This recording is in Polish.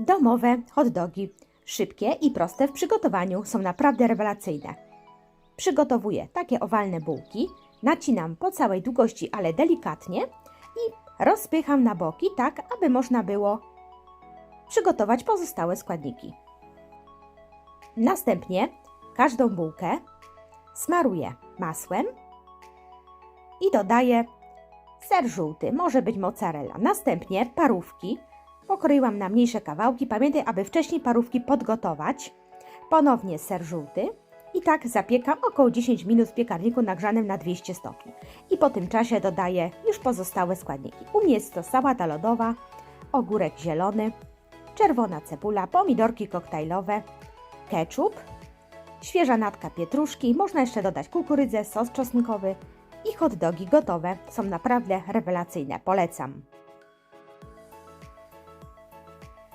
Domowe hot dogi. Szybkie i proste w przygotowaniu są naprawdę rewelacyjne. Przygotowuję takie owalne bułki, nacinam po całej długości, ale delikatnie i rozpycham na boki tak, aby można było przygotować pozostałe składniki. Następnie każdą bułkę smaruję masłem i dodaję ser żółty, może być mozzarella. Następnie parówki pokroiłam na mniejsze kawałki. Pamiętaj, aby wcześniej parówki podgotować. Ponownie ser żółty i tak zapiekam około 10 minut w piekarniku nagrzanym na 200 stopni. I po tym czasie dodaję już pozostałe składniki. U mnie jest to sałata lodowa, ogórek zielony, czerwona cebula, pomidorki koktajlowe, ketchup, świeża natka pietruszki, można jeszcze dodać kukurydzę, sos czosnkowy i hot dogi gotowe. Są naprawdę rewelacyjne, polecam.